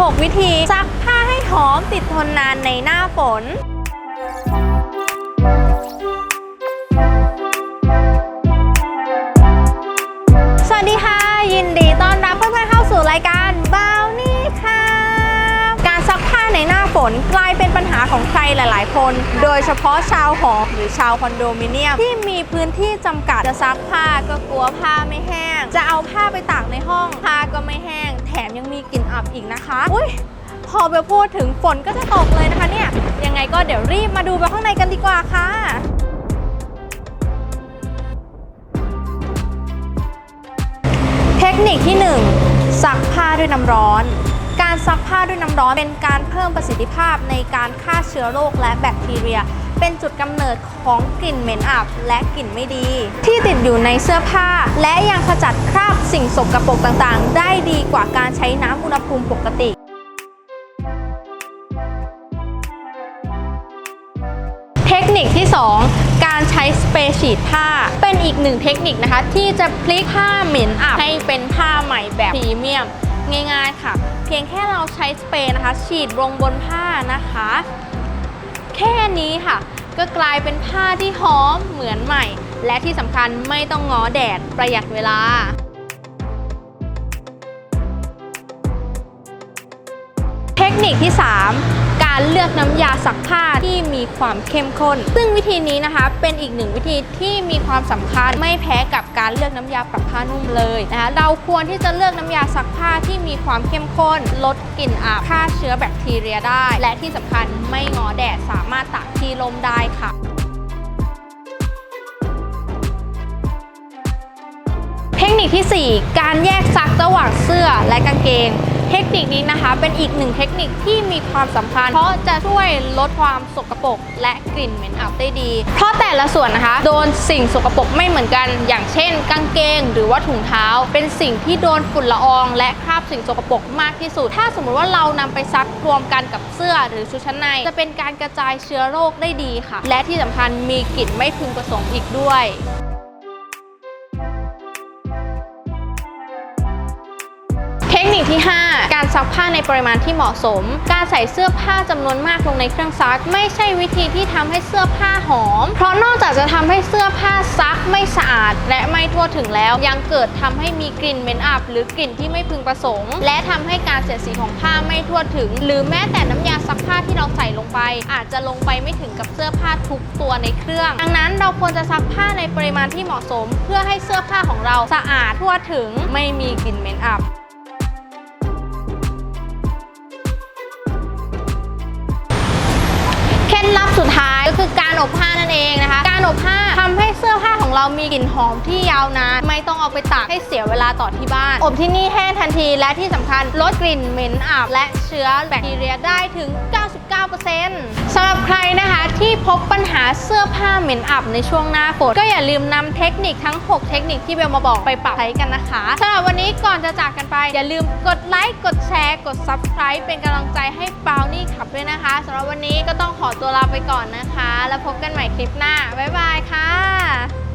6 วิธีซักผ้าให้หอมติดทนนานในหน้าฝน สวัสดีค่ะ ยินดีต้อนรับเพื่อนๆเข้าสู่รายการบาวนี่ค่ะ การซักผ้าในหน้าฝนกลายเป็นปัญหาของใครหลายๆ คน โดยเฉพาะชาวหอหรือชาวคอนโดมิเนียม ที่มีพื้นที่จำกัดจะซักผ้าก็กลัวผ้าไม่แห้ง จะเอาผ้าไปตากในห้องผ้าก็ไม่แห้ง แถมยังมีกลิ่นอับอีกนะคะ อุ้ยพอไปพูดถึงฝนก็จะตกเลยนะคะเนี่ย ยังไงก็เดี๋ยวรีบมาดูไปข้างในกันดีกว่าค่ะเทคนิคที่ 1 ซักผ้าด้วยน้ำร้อน การซักผ้าด้วยน้ำร้อนเป็นการเพิ่มประสิทธิภาพในการฆ่าเชื้อโรคและแบคทีเรีย เป็นจุดกำเนิดของกลิ่นเหม็นอับและกลิ่นไม่ดี ที่ติดอยู่ในเสื้อผ้า และยังขจัดคราบสิ่งสกรปรกต่างๆ ได้ดีกว่าการใช้น้ำอุณหภูมิปกติเทคนิคที่ 2 การใช้สเปรย์ฉีดผ้า เป็นอีกหนึ่งเทคนิคนะคะ ที่จะพลิกผ้าเหม็นอับให้เป็นผ้าใหม่แบบพรีเมียม ง่ายๆค่ะ เพียงแค่เราใช้สเปรย์นะคะ ฉีดลงบนผ้านะคะ แค่นี้ค่ะ ก็กลายเป็นผ้าที่หอมเหมือนใหม่ และที่สำคัญไม่ต้องง้อแดดประหยัดเวลาเทคนิคที่ 3 การเลือกน้ำยาซักผ้าที่มีความเข้มข้น ซึ่งวิธีนี้นะคะเป็นอีกหนึ่งวิธีที่มีความสำคัญไม่แพ้กับการเลือกน้ำยาปรับผ้านุ่มเลยนะคะเราควรที่จะเลือกน้ำยาซักผ้าที่มีความเข้มข้น ลดกลิ่นอับฆ่าเชื้อแบคทีเรียได้ และที่สำคัญไม่งอแดดสามารถตากที่ลมได้ค่ะเทคนิคที่ 4 การแยกซักระหว่างเสื้อและกางเกง เทคนิคนี้นะคะ เป็นอีกหนึ่งเทคนิคที่มีความสำคัญ เพราะจะช่วยลดความสกปรกและกลิ่นเหม็นอับได้ดี เพราะแต่ละส่วนนะคะ โดนสิ่งสกปรกไม่เหมือนกัน อย่างเช่น กางเกง หรือว่าถุงเท้า เป็นสิ่งที่โดนฝุ่นละออง และคราบสิ่งสกปรกมากที่สุด ถ้าสมมติว่าเรานำไปซักรวมกันกับเสื้อหรือชุดชั้นใน จะเป็นการกระจายเชื้อโรคได้ดีค่ะ และที่สำคัญมีกลิ่นไม่พึงประสงค์อีกด้วย เทคนิคที่ 5 การซักผ้าในปริมาณที่เหมาะสม การใส่เสื้อผ้าจำนวนมากลงในเครื่องซัก ไม่ใช่วิธีที่ทำให้เสื้อผ้าหอม เพราะนอกจากจะทำให้เสื้อผ้าซักไม่สะอาด และไม่ทั่วถึงแล้ว ยังเกิดทำให้มีกลิ่นเหม็นอับหรือกลิ่นที่ไม่พึงประสงค์ และทำให้การเสียดสีของผ้าไม่ทั่วถึง หรือแม้แต่น้ำยาซักผ้าที่เราใส่ลงไป อาจจะลงไปไม่ถึงกับเสื้อผ้าทุกตัวในเครื่อง ดังนั้นเราควรจะซักผ้าในปริมาณที่เหมาะสม เพื่อให้เสื้อผ้าของเราสะอาดทั่วถึงไม่มีกลิ่นเหม็นอับ อบผ้านั่นเองนะคะ การอบผ้าทำให้เสื้อผ้าของเรามีกลิ่นหอมที่ยาวนานไม่ต้องเอาไปตากให้เสียเวลาต่อที่บ้าน อบที่นี่แห้งทันทีและที่สำคัญลดกลิ่นเหม็นอับและเชื้อแบคทีเรียได้ถึง 99%สำหรับใครนะคะ ที่พบปัญหาเสื้อผ้าเหม็นอับในช่วงหน้าฝนก็อย่าลืมนำเทคนิคทั้ง 6 เทคนิคที่เบลมาบอกไปปรับใช้กันนะคะสำหรับวันนี้ก่อนจะจากกันไป อย่าลืมกดไลค์กดแชร์กด Subscribe เป็นกำลังใจให้ปาวนี่ขับด้วยนะคะสำหรับวันนี้ก็ต้องขอตัวลาไปก่อนนะคะ แล้วพบกันใหม่คลิปหน้าบ๊ายบายค่ะ